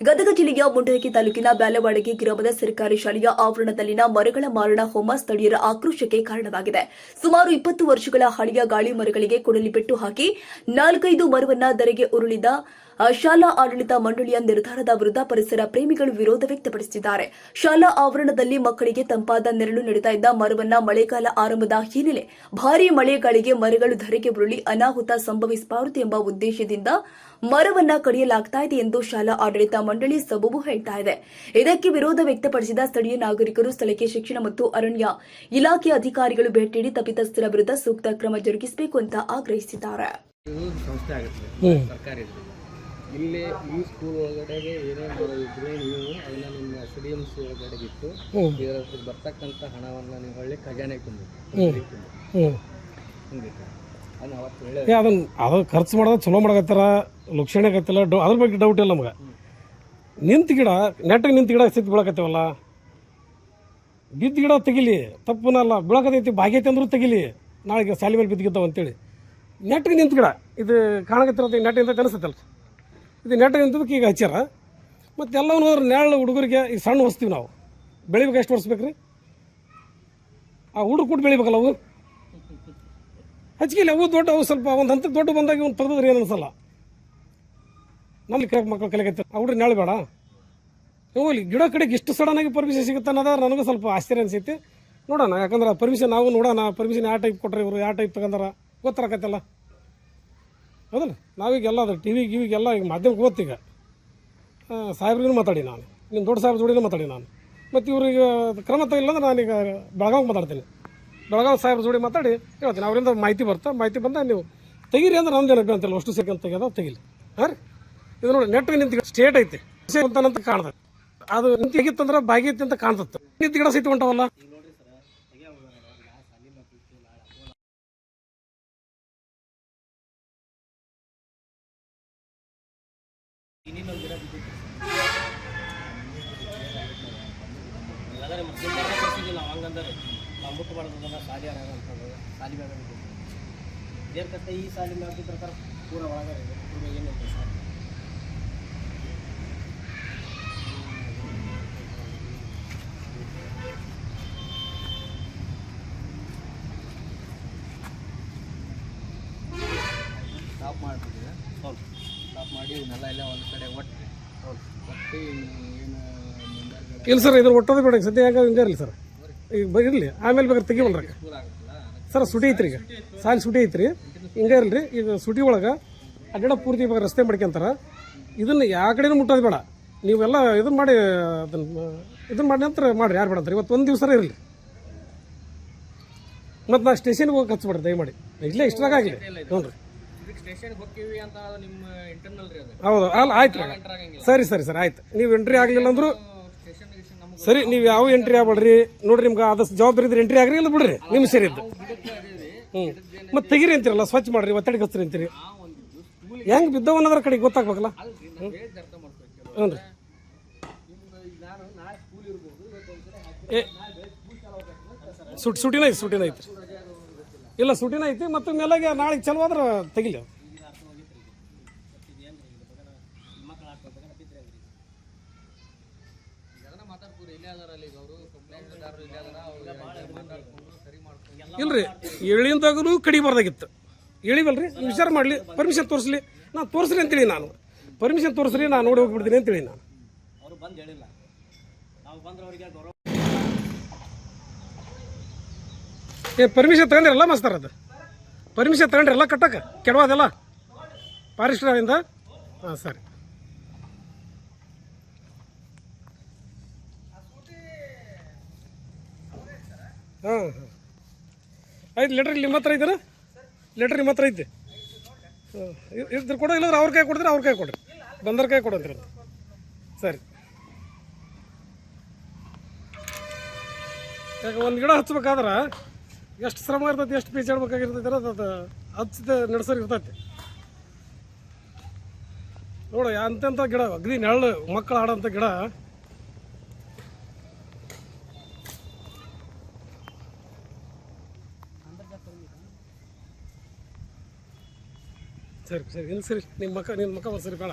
ಗದಗ ಜಿಲ್ಲೆಯ ಮುಂಡರಗಿ ತಾಲೂಕಿನ ಬ್ಯಾಲವಾಡಗಿ ಗ್ರಾಮದ ಸರ್ಕಾರಿ ಶಾಲೆಯ ಆವರಣದಲ್ಲಿನ ಮರಗಳ ಮಾರಣ ಹೋಮ ಸ್ಥಳೀಯರ ಆಕ್ರೋಶಕ್ಕೆ ಕಾರಣವಾಗಿದೆ. ಸುಮಾರು ಇಪ್ಪತ್ತು ವರ್ಷಗಳ ಹಳೆಯ ಗಾಳಿ ಮರಗಳಿಗೆ ಕೊಡಲಿ ಬಿಟ್ಟು ಹಾಕಿ ನಾಲ್ಕೈದು ಮರವನ್ನ ಧರೆಗೆ ಉರುಳಿದ ಶಾಲಾ ಆಡಳಿತ ಮಂಡಳಿಯ ನಿರ್ಧಾರದ ವಿರುದ್ಧ ಪರಿಸರ ಪ್ರೇಮಿಗಳು ವಿರೋಧ ವ್ಯಕ್ತಪಡಿಸಿದ್ದಾರೆ. ಶಾಲಾ ಆವರಣದಲ್ಲಿ ಮಕ್ಕಳಿಗೆ ತಂಪಾದ ನೆರಳು ನೀಡುತ್ತಾ ಇದ್ದ ಮರವನ್ನ ಮಳೆಗಾಲ ಆರಂಭದ ಹಿನ್ನೆಲೆ ಭಾರೀ ಮಳೆಗಳಿಗೆ ಮರಗಳು ಧರೆಗೆ ಉರುಳಿ ಅನಾಹುತ ಸಂಭವಿಸಬಾರದು ಎಂಬ ಉದ್ದೇಶದಿಂದ ಮರವನ್ನ ಕಡಿಯಲಾಗ್ತಾ ಇದೆ ಎಂದು ಶಾಲಾ ಆಡಳಿತ ಮಂಡಳಿ ಸಬೂಬು ಹೇಳ್ತಾ ಇದೆ. ಇದಕ್ಕೆ ವಿರೋಧ ವ್ಯಕ್ತಪಡಿಸಿದ ಸ್ಥಳೀಯ ನಾಗರಿಕರು ಸ್ಥಳಕ್ಕೆ ಶಿಕ್ಷಣ ಮತ್ತು ಅರಣ್ಯ ಇಲಾಖೆ ಅಧಿಕಾರಿಗಳು ಭೇಟಿ ನೀಡಿ ತಪ್ಪಿತಸ್ಥರ ವಿರುದ್ಧ ಸೂಕ್ತ ಕ್ರಮ ಜರುಗಿಸಬೇಕು ಅಂತ ಆಗ್ರಹಿಸಿದ್ದಾರೆ. ಇಲ್ಲಿ ಈ ಸ್ಕೂಲ್ ಒಳಗಡೆಗೆ ಏನೇ ಇದ್ರೆ ನೀವು? ಅದನ್ನ ನಿಮ್ಮ ಎಸ್ ಡಿ ಎಂ ಸಿ ಒಳಗಡೆ ಇಟ್ಟು. ಇದರ ಬರ್ತಕ್ಕಂಥ ಹಣವನ್ನು ನೀವು ಹೊಳ್ಳಿ ಖಜಾನೆಗೆ ತುಂಬಿ. ಅದನ್ನ ಒಳ್ಳೆ ಅದು ಖರ್ಚು ಮಾಡೋದು ಚಲೋ ಮಾಡಕತ್ತಾರ ಲಕ್ಷಣೆ ಆಗತ್ತಿಲ್ಲ ಡೌ ಅದ್ರ ಬಗ್ಗೆ ಡೌಟ್ ಇಲ್ಲ ನಮ್ಗೆ. ನಿಂತ ಗಿಡ ನೆಟ್ಟಿಗೆ ನಿಂತ ಗಿಡ ಸಿದ್ದು ಬೀಳಕತ್ತೇವಲ್ಲ? ಬಿದ್ದ ಗಿಡ ತೆಗಿಲಿ ತಪ್ಪನಲ್ಲ ಬೀಳಕತೈತಿ ಭಾಗ್ಯತೆ ಅಂದ್ರೂ ತೆಗಿಲಿ ನಾಳೆಗೆ ಸಾಲಿ ಮೇಲೆ ಬಿದ್ದಿದ್ದಾವ ಅಂತೇಳಿ. ನೆಟ್ಟಿಗೆ ನಿಂತ ಗಿಡ ಇದು ಕಾಣಕತ್ತಿರತ್ತೆ ನೆಟ್ಟಿಂದ ಅನಿಸುತ್ತಲ್ಲ ಇದು ನೆಟ್ಟ ನಿಂತದಕ್ಕೆ ಈಗ ಹಚ್ಚಾರ ಮತ್ತು ಎಲ್ಲವೂ ಹೋದ್ರೆ ನೆರಳು ಹುಡುಗರಿಗೆ ಈಗ ಸಣ್ಣ ಹೊಸ್ತೀವಿ ನಾವು. ಬೆಳಿಬೇಕು ಎಷ್ಟು ವರ್ಷ ರೀ ಆ ಹುಡುಗ ಕೊಟ್ಟು ಬೆಳಿಬೇಕಲ್ಲ ಅವು ಹಚ್ಕಿಲ್ಲ, ಅವು ದೊಡ್ಡ, ಅವು ಸ್ವಲ್ಪ ಒಂದು ಹಂತಕ್ಕೆ ದೊಡ್ಡ ಬಂದಾಗ ಒಂದು ತೆಗೆದ್ರೆ ಏನು ಅನ್ಸಲ್ಲ ನಲ್ಲಿ ಕರೆ ಮಕ್ಕಳು ಕಲಿಕೈತೆ ಆ ಹುಡುಗ ನೆರಳು ಬೇಡ. ಹೋಗ್ಲಿ ಗಿಡ ಕಡೆಗೆ ಇಷ್ಟು ಸಡನ್ನಾಗಿ ಪರ್ಮಿಷನ್ ಸಿಗುತ್ತೆ ಅನ್ನೋದ ನನಗೂ ಸ್ವಲ್ಪ ಆಶ್ಚರ್ಯ ಅನಿಸೈತಿ. ನೋಡೋಣ, ಯಾಕಂದ್ರೆ ಪರ್ಮಿಷನ್ ನಾವು ನೋಡೋಣ ಪರ್ಮಿಷನ್ ಯಾವ ಟೈಪ್ ಕೊಟ್ರೆ ಇವರು, ಯಾವ ಟೈಪ್ ತಗೊಂಡಾರ ಗೊತ್ತಾರಕತ್ತಲ್ಲ ಹೌದಲ್ಲ? ನಾವೀಗೆಲ್ಲ ಅದು ಟಿ ವಿ ಗಿವಿಗೆಲ್ಲ ಈಗ ಮಾಧ್ಯಮಕ್ಕೆ ಓದ್ತೀಗ ಸಾಹೇಬ್ರಿಗೂ ಮಾತಾಡಿ ನಾನು. ನಿಮ್ಮ ದೊಡ್ಡ ಸಾಹೇಬ್ರ ಜೋಡಿನೂ ಮಾತಾಡಿ ನಾನು. ಮತ್ತು ಇವ್ರಿಗೆ ಕ್ರಮ ತಗಿಲ್ಲ ಅಂದ್ರೆ ನಾನೀಗ ಬೆಳಗಾವಿ ಮಾತಾಡ್ತೀನಿ. ಬೆಳಗಾವಿ ಸಾಹೇಬ್ರ ಜೋಡಿ ಮಾತಾಡಿ ಹೇಳ್ತೀನಿ. ಅವರಿಂದ ಮಾಹಿತಿ ಬರ್ತಾ ಮಾಹಿತಿ ಬಂದ ನೀವು ತೆಗೀರಿ ಅಂದ್ರೆ ನಮ್ದು ಏನಪ್ಪ ಅಂತಿಲ್ಲ ಅಷ್ಟು ಸೆಕೆಂಡ್ ತೆಗೆದ ತೆಗಿಲಿ. ಹಾಂ ರೀ? ಇದು ನೋಡಿ, ನೆಟ್ ನಿಂತ ಸ್ಟೇಟ್ ಐತಿ. ಅಂತ ಕಾಣ್ತದೆ. ಅದು ನಿಂತಿಗಿತ್ತಂದ್ರೆ ಬಾಗಿತ್ತು ಅಂತ ಕಾಣ್ತದೆ. ನಿಂತ ಗಿಡ ಸಹಿತ ಅದರೆ ಮತ್ತೆ ಪರಿಸ್ಥಿತಿ ನಾವು ಹಂಗಂದ್ರೆ ನಾವು ಮುಟ್ಟು ಮಾಡೋದನ್ನ ಸಾಲಿ ಯಾರು ಅಂತಂದ್ರೆ ಸಾಲಿ ಮ್ಯಾಗ ದೇರ್ ಕಥೆ ಈ ಸಾಲಿ ಮ್ಯಾಗ ಪ್ರಕಾರ ಪೂರ ಒಳಗಡೆ ಇದೆ ಏನೈತೆ ಸರ್ ಸ್ಟಾಪ್ ಮಾಡಿಬಿಟ್ಟಿದೆ. ಹೌದು ಮಾಡಿ ಇವನ್ನೆಲ್ಲ ಎಲ್ಲ ಒಂದು ಕಡೆ ಒಟ್ಟು. ಏನು ಇಲ್ಲ ಸರ್ ಇದ್ರ ಒಟ್ಟೋದು ಬೇಡ. ಈಗ ಸದ್ಯ ಯಾಕೆ ಹಿಂಗೆ ಇರಲಿ ಸರ್. ಈಗ ಇರಲಿ ಇರ್ಲಿ. ಆಮೇಲೆ ಬೇಕಾದ್ರೆ ತೆಗಿವಲ್ರಿ ಸರ್ ಸುಟಿ ಐತ್ರಿ ಈಗ. ಸಾಲಿ ಸುಟಿ ಐತ್ರಿ. ಹಿಂಗೆ ಇರಲಿ. ಈಗ ಸುಟಿ ಒಳಗೆ ಅಡ್ಡ ಪೂರ್ತಿ ಇವಾಗ ರಸ್ತೆ ಮಾಡ್ಕೊಂತಾರ ಇದನ್ನ ಯಾವ ಕಡೆನೂ ಮುಟ್ಟೋದು ಬೇಡ. ನೀವೆಲ್ಲ ಇದನ್ನ ಮಾಡಿ ಅದನ್ನು ಇದನ್ನು ಮಾಡಿ ನಂತರ ಮಾಡಿರಿ. ಯಾರು ಬೇಡ ಇವತ್ತು ಒಂದು ದಿವಸ ಇರಲಿ. ಮತ್ತು ನಾ ಸ್ಟೇಷನ್ಗೆ ಹೋಗಿ ಹಚ್ಬಿಡ್ರಿ ದಯಮಾಡಿ. ಇಲ್ಲೇ ಇಷ್ಟಾಗಲಿ ಆಗಲಿ. ಹ್ಞೂ ರೀ ಹೌದು ಅಲ್ಲ ಆಯ್ತು ಸರಿ ಸರಿ ಸರ್ ಆಯ್ತು. ನೀವು ಎಂಟ್ರಿ ಆಗಲಿಲ್ಲ ಅಂದ್ರು ಸರಿ ನೀವು ಯಾವ ಎಂಟ್ರಿ ಆಗ್ಬೇಡ್ರಿ? ನೋಡ್ರಿ ನಿಮ್ಗೆ ಆದಷ್ಟು ಜವಾಬ್ದಾರಿ ಇದ್ರೆ ಎಂಟ್ರಿ ಆಗ್ರಿ ಇಲ್ಲ ಬಿಡ್ರಿ ನಿಮ್ಮ ಸರಿ ಹ್ಮ್. ಗಿಡಕ್ಕೆ ಅದೀವಿ ಹ್ಞೂ ಮತ್ತೆ ತೆಗೀರಿ ಅಂತೀರಲ್ಲ ಸ್ವಚ್ಛ ಮಾಡ್ರಿ ಒತ್ತಡಿ ಹಚ್ಚಿರಿ ಅಂತೀರಿ. ಹೆಂಗ್ ಬಿದ್ದವ ಅನ್ನೋದ್ರ ಕಡೆಗೆ ಗೊತ್ತಾಗ್ಬೇಕಲ್ಲ? ಹ್ಞೂ ರೀ. ಏ. ಸುಟ್ ಸುಟಿನ ಐತಿ ಸುಟಿನ ಐತಿ. ಇಲ್ಲ, ಸುಟಿನ ಐತಿ ಮತ್ತು ಮೇಲಾಗೆ ನಾಳೆಗೆ ಚಲೋ ಆದ್ರೆ ತೆಗಿಲಿ. ಇಲ್ರಿ ಇಳಿಯಿಂದಾಗಲೂ ಕಡಿಬಾರ್ದಾಗಿತ್ತು ಇಳಿವಲ್ರಿ ವಿಚಾರ ಮಾಡಲಿ ಪರ್ಮಿಷನ್ ತೋರಿಸ್ಲಿ. ನಾನು ತೋರಿಸ್ರಿ ಅಂತೇಳಿ ನಾನು. ಪರ್ಮಿಷನ್ ತೋರಿಸ್ರಿ ನಾನು ನೋಡಿ ಹೋಗ್ಬಿಡ್ತೀನಿ ಅಂತೇಳಿ ನಾನು ಅವರು ಬಂದು ಹೇಳಿಲ್ಲ ನಾವು ಬಂದ್ರೆ ಅವರಿಗೆ ಗೌರವ ಏ ಪರ್ಮಿಷನ್ ತಗೊಂಡಿರಲ್ಲ ಮಾಸ್ತರ್ ಅದು. ಪರ್ಮಿಷನ್ ತಗೊಂಡ್ರಲ್ಲ ಕಟ್ಟಕ್ಕೆ ಕೆಡವಾದಲ್ಲ ಪಾರಿಸ್ಟ್ರಿಂದ ಹಾಂ, ಸರಿ. ಹಾಂ ಹಾಂ. ಆಯ್ತು ಲೆಟ್ರ್ ನಿಮ್ಮ ಹತ್ರ ಇದ್ದೀರ ಲೆಟ್ರ್ ನಿಮ್ಮ ಹತ್ರ ಐತಿ. ಹಾಂ ಇದ್ರ ಕೊಡೋ, ಇಲ್ಲಾಂದ್ರೆ ಅವ್ರ ಕೈ ಕೊಡಿದ್ರೆ ಅವ್ರ ಕೈ ಕೊಡ್ರಿ. ಬಂದರ ಕೈ ಕೊಡಂತೀರ ಸರಿ. ಯಾಕೆ ಒಂದು ಗಿಡ ಹಚ್ಬೇಕಾದ್ರೆ ಎಷ್ಟು ಶ್ರಮ ಇರ್ತೈತಿ, ಎಷ್ಟು ಪೀಚ್ ಆಡ್ಬೇಕಾಗಿರ್ತೈತಿ ಅನ್ನೋದು ಅದು ಹಚ್ಚಿದ ನಡೆಸೋರು ಇರ್ತೈತಿ. ನೋಡು ಅಂತೆಂಥ ಗಿಡ, ಅಗ್ನಿ, ನೆರಳು, ಮಕ್ಕಳು ಆಡೋಂಥ ಗಿಡ. ಸರಿ ಸರಿ, ಇಲ್ಲಿ ಸರಿ ನಿಮ್ಮ ಮಕ್ಕ ನಿನ್ನ ಮಕ್ಕ ಸರಿ ಬೇಡ.